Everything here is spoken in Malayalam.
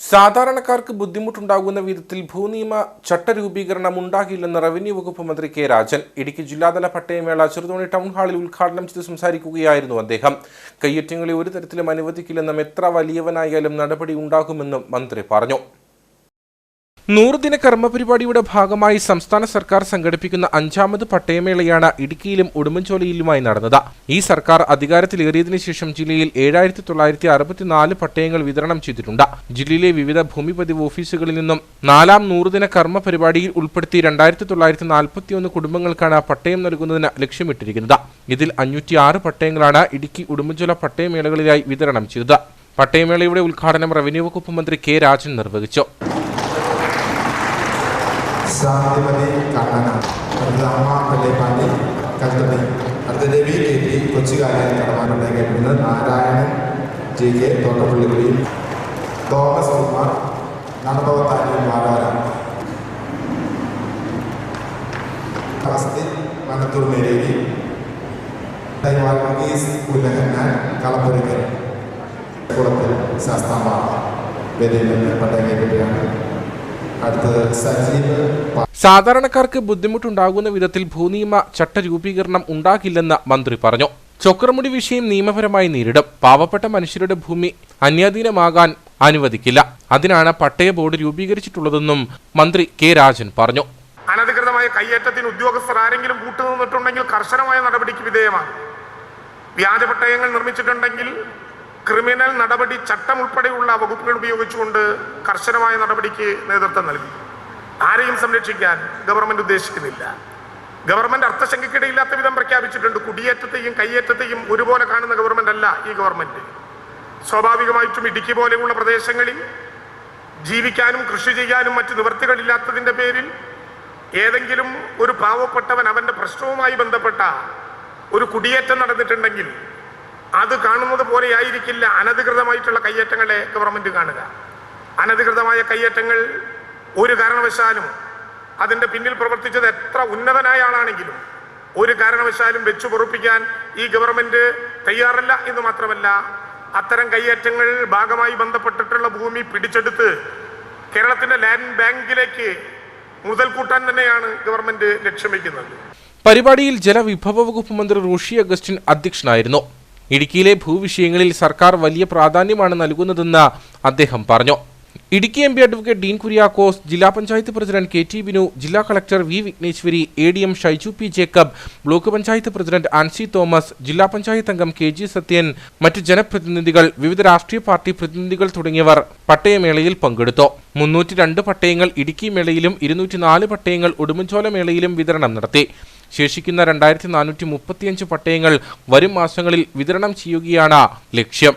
സാധാരണക്കാർക്ക് ബുദ്ധിമുട്ടുണ്ടാകുന്ന വിധത്തിൽ ഭൂനിയമ ചട്ടരൂപീകരണം ഉണ്ടാകില്ലെന്ന് റവന്യൂ വകുപ്പ് മന്ത്രി കെ രാജൻ. ഇടുക്കി ജില്ലാതല പട്ടയമേള ചെറുതോണി ടൗൺ ഹാളിൽ ഉദ്ഘാടനം ചെയ്ത് സംസാരിക്കുകയായിരുന്നു അദ്ദേഹം. കയ്യേറ്റങ്ങളെ ഒരു തരത്തിലും അനുവദിക്കില്ലെന്നും എത്ര വലിയവനായാലും നടപടി ഉണ്ടാകുമെന്നും മന്ത്രി പറഞ്ഞു. നൂറുദിന കർമ്മപരിപാടിയുടെ ഭാഗമായി സംസ്ഥാന സർക്കാർ സംഘടിപ്പിക്കുന്ന അഞ്ചാമത് പട്ടയമേളയാണ് ഇടുക്കിയിലും ഉടുമ്പൻചോലയിലുമായി നടന്നത്. ഈ സർക്കാർ അധികാരത്തിലേറിയതിനു ശേഷം ജില്ലയിൽ ഏഴായിരത്തി തൊള്ളായിരത്തി അറുപത്തിനാല് പട്ടയങ്ങൾ വിതരണം ചെയ്തിട്ടുണ്ട്. ജില്ലയിലെ വിവിധ ഭൂമിപതിവ് ഓഫീസുകളിൽ നിന്നും നാലാം നൂറുദിന കർമ്മ പരിപാടിയിൽ ഉൾപ്പെടുത്തി രണ്ടായിരത്തി തൊള്ളായിരത്തി നാൽപ്പത്തിയൊന്ന് കുടുംബങ്ങൾക്കാണ് പട്ടയം നൽകുന്നതിന് ലക്ഷ്യമിട്ടിരിക്കുന്നത്. ഇതിൽ അഞ്ഞൂറ്റി ആറ് പട്ടയങ്ങളാണ് ഇടുക്കി ഉടുമ്പൻചോല പട്ടയമേളകളിലായി വിതരണം ചെയ്തത്. പട്ടയമേളയുടെ ഉദ്ഘാടനം റവന്യൂ വകുപ്പ് മന്ത്രി കെ രാജൻ നിർവഹിച്ചു. സാന്തിമതി കണ്ണന അടുത്തത് അമ്മ പള്ളിപ്പാണ്ടി കൽത്തടി അടുത്ത രവി കെ ടി കൊച്ചുകാരൻ കടമാനുണ്ടെ കേൾക്കുന്നത് നാരായണൻ ജി കെ തോട്ടപ്പള്ളിക്കുടി തോമസ് കുമാർ നടഭവത്താരി മാടാര അഗസ്തി വനത്തൂർ മേലേരി വർഗീസ് ഉലഹന്നാൻ കളപ്പുരക്കൽ കുളത്തിൽ ശാസ്താമ്പ വേദിയിൽ നിന്ന് പട്ടയം കൈപ്പറ്റിയാണ് അടുത്തത് സജീവ് പ- സാധാരണക്കാർക്ക് ബുദ്ധിമുട്ടുണ്ടാകുന്ന വിധത്തിൽ ഭൂനിയമ ചട്ടരൂപീകരണം ഉണ്ടാകില്ലെന്ന് മന്ത്രി പറഞ്ഞു. ചൊക്രമുടി വിഷയം നിയമപരമായി നേരിടും. പാവപ്പെട്ട മനുഷ്യരുടെ ഭൂമി അന്യാധീനമാകാൻ അനുവദിക്കില്ല. അതിനാണ് പട്ടയ ബോർഡ് രൂപീകരിച്ചിട്ടുള്ളതെന്നും മന്ത്രി കെ രാജൻ പറഞ്ഞു. അനധികൃതമായ കയ്യേറ്റത്തിന് ഉദ്യോഗസ്ഥർ ആരെങ്കിലും കൂട്ടുനിന്നിട്ടുണ്ടെങ്കിൽ കർശനമായ നടപടിക്ക് വിധേയമാണ് വ്യാജ പട്ടയങ്ങൾ നിർമ്മിച്ചിട്ടുണ്ടെങ്കിൽ ക്രിമിനൽ നടപടി ചട്ടം ഉൾപ്പെടെയുള്ള വകുപ്പുകൾ ഉപയോഗിച്ചുകൊണ്ട് കർശനമായ നടപടിക്ക് നേതൃത്വം നൽകി. ആരെയും സംരക്ഷിക്കാൻ ഗവൺമെന്റ് ഉദ്ദേശിക്കുന്നില്ല. ഗവൺമെന്റ് അർത്ഥശങ്കയ്ക്കിടയില്ലാത്ത വിധം പ്രഖ്യാപിച്ചിട്ടുണ്ട്. കുടിയേറ്റത്തെയും കയ്യേറ്റത്തെയും ഒരുപോലെ കാണുന്ന ഗവൺമെന്റ് അല്ല ഈ ഗവൺമെന്റ്. സ്വാഭാവികമായിട്ടും ഇടുക്കി പോലെയുള്ള പ്രദേശങ്ങളിൽ ജീവിക്കാനും കൃഷി ചെയ്യാനും മറ്റ് നിവൃത്തികളില്ലാത്തതിന്റെ പേരിൽ ഏതെങ്കിലും ഒരു പാവപ്പെട്ടവൻ അവന്റെ പ്രശ്നവുമായി ബന്ധപ്പെട്ട ഒരു കുടിയേറ്റം നടന്നിട്ടുണ്ടെങ്കിൽ അത് കാണുന്നത് പോലെയായിരിക്കില്ല അനധികൃതമായിട്ടുള്ള കയ്യേറ്റങ്ങളെ ഗവൺമെന്റ് കാണുക. അനധികൃതമായ കയ്യേറ്റങ്ങൾ ഒരു കാരണവശാലും അതിന്റെ പിന്നിൽ പ്രവർത്തിച്ചത് എത്ര ഉന്നതനായ ആളാണെങ്കിലും ഒരു കാരണവശാലും വെച്ചു പൊറുപ്പിക്കാൻ ഈ ഗവൺമെന്റ് തയ്യാറല്ല എന്ന് മാത്രമല്ല അത്തരം കയ്യേറ്റങ്ങൾ ഭാഗമായി ബന്ധപ്പെട്ടിട്ടുള്ള ഭൂമി പിടിച്ചെടുത്ത് കേരളത്തിന്റെ ലാൻഡ് ബാങ്കിലേക്ക് മുതൽ കൂട്ടാൻ തന്നെയാണ് ഗവൺമെന്റ് ലക്ഷ്യം വയ്ക്കുന്നത്. പരിപാടിയിൽ ജലവിഭവ വകുപ്പ് മന്ത്രി റോഷി അഗസ്റ്റിൻ അധ്യക്ഷനായിരുന്നു. ഇടുക്കിയിലെ ഭൂവിഷയങ്ങളിൽ സർക്കാർ വലിയ പ്രാധാന്യമാണ് നൽകുന്നതെന്ന് അദ്ദേഹം പറഞ്ഞു Idukki M P advocate Dean Kuriakose ജില്ലാ panchayat president K T Binu ജില്ലാ collector V Vigneshwari A D M Shaiju P Jacob block panchayat president Ancy Thomas ജില്ലാ പഞ്ചായത്ത് അംഗം കെ ജി സത്യൻ മറ്റ് ജനപ്രതിനിധികൾ വിവിധ രാഷ്ട്രീയ പാർട്ടി പ്രതിനിധികൾ തുടങ്ങിയവർ പട്ടയമേളയിൽ പങ്കെടുത്തു. മുന്നൂറ്റി രണ്ട് പട്ടയങ്ങൾ ഇടുക്കി മേളയിലും ഇരുന്നൂറ്റി നാല് പട്ടയങ്ങൾ ഉടുമ്പൻചോല മേളയിലും വിതരണം നടത്തി. ശേഷിക്കുന്ന രണ്ടായിരത്തി നാനൂറ്റി മുപ്പത്തിയഞ്ച് പട്ടയങ്ങൾ വരും മാസങ്ങളിൽ വിതരണം ചെയ്യുകയാണ് ലക്ഷ്യം.